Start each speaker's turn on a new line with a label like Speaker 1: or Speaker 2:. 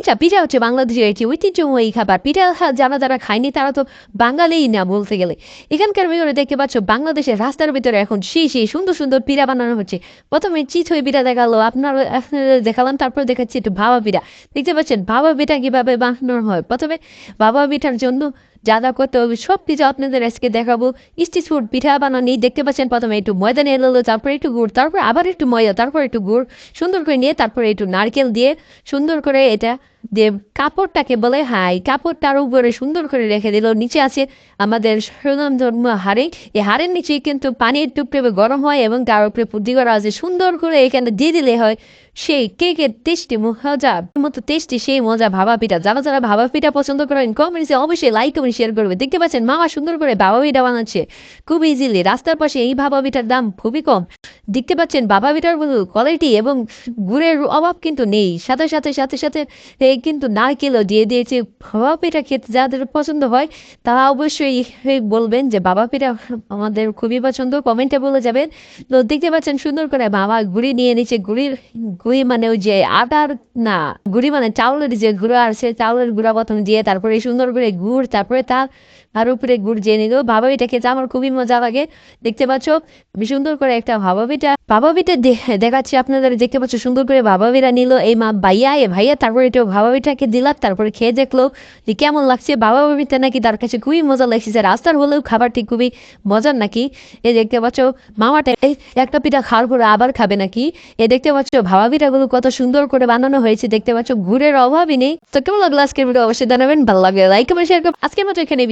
Speaker 1: আচ্ছা পিঠা হচ্ছে বাংলাদেশের একটি ঐতিহ্যময়ী খাবার। পিঠা যারা যারা খায়নি, তারা তো বাঙালিই না বলতে গেলে। এখানকার মেয়রে দেখতে পাচ্ছ, বাংলাদেশের রাস্তার ভিতরে এখন সেই সেই সুন্দর সুন্দর পিঠা বানানো হচ্ছে। প্রথমে চিথই পিঠা দেখাল, আপনার দেখালাম, তারপর দেখাচ্ছি একটু ভাবা পিঠা। দেখতে পাচ্ছেন, ভাবা পিঠা কীভাবে বানানো হয়? প্রথমে ভাবা পিঠার জন্য যা যা করতে হবে সব কিছু আপনাদের আজকে দেখাবো। স্টিচ ফুড পিঠা বানানি, দেখতে পাচ্ছেন, প্রথমে একটু ময়দা নিয়ে এলো, তারপরে একটু গুড়, তারপর আবার একটু ময়দা, তারপর একটু গুড়, সুন্দর করে নিয়ে, তারপরে একটু নারকেল দিয়ে সুন্দর করে এটা যে কাপড়টাকে বলে, হাই কাপড়টার উপরে সুন্দর করে রেখে দিল। নিচে আছে আমাদের সুনাম ধর্ম হাড়ি। এই হাড়ের নিচে কিন্তু পানির টুকরে গরম হয় এবং তার উপরে বুদ্ধি করা আছে। সুন্দর করে এখানে দিয়ে দিলে হয় সেই কেকের টেস্টি মজা। মতো টেস্টি সেই মজা ভাবা পিঠা যারা যারা ভাবা পিঠা পছন্দ করেন কমেন্টসে অবশ্যই লাইক কমেন্ট শেয়ার করবে। দেখতে পাচ্ছেন, মামা সুন্দর করে ভাবা পিঠা বানাচ্ছে। খুব ইজিলি রাস্তার পাশে এই ভাবা পিঠার দাম খুবই কম। দেখতে পাচ্ছেন বাবা পিঠার কোয়ালিটি এবং গুড়ের অভাব কিন্তু নেই। সাথে সাথে সাথে সাথে কিন্তু না নারকেলও দিয়ে দিয়েছে। বাবা পিঠা খেতে যাদের পছন্দ হয়, তারা অবশ্যই বলবেন যে, বাবা পিঠা আমাদের খুবই পছন্দ। কমেন্টে বলে যাবেন। তো দেখতে পাচ্ছেন সুন্দর করে বাবা গুড়ি নিয়ে নিচ্ছে। গুড়ির, গুড়ি মানে ওই যে আটার, না, গুড়ি মানে চাউলের যে গুঁড়া আছে চাউলের গুঁড়া প্রথম দিয়ে তারপরে সুন্দর করে গুড়, তারপরে তার তার উপরে গুড় দিয়ে নিল। বাবা পিঠা খেতে আমার খুবই মজা লাগে। দেখতে পাচ্ছ সুন্দর করে একটা ভাবা পিঠা, বাবা পিঠা দেখাচ্ছি আপনাদের। দেখতে পাচ্ছ সুন্দর করে বাবা পিঠা নিল। এই মা ভাইয়া, এ ভাইয়া, তারপরে একটু ভাবা পিঠাকে দিলাম, তারপরে খেয়ে দেখল যে কেমন লাগছে। বাবা পিঠা নাকি তার কাছে খুবই মজা লাগছে। রাস্তার হলেও খাবারটি খুবই মজার নাকি? এ দেখতে পাচ্ছ মামাটা একটা পিঠা খাওয়ার পরে আবার খাবে নাকি? এ দেখতে পাচ্ছ ভাবা পিঠাগুলো কত সুন্দর করে বানানো হয়েছে। দেখতে পাচ্ছ, ঘুরের অভাবই নেই। তো কেমন লাগল আজকের ভিডিও? অবশ্যই জানাবেন। ভালো লাগবে লাইক কমেন্ট শেয়ার আজকের মতো এখানে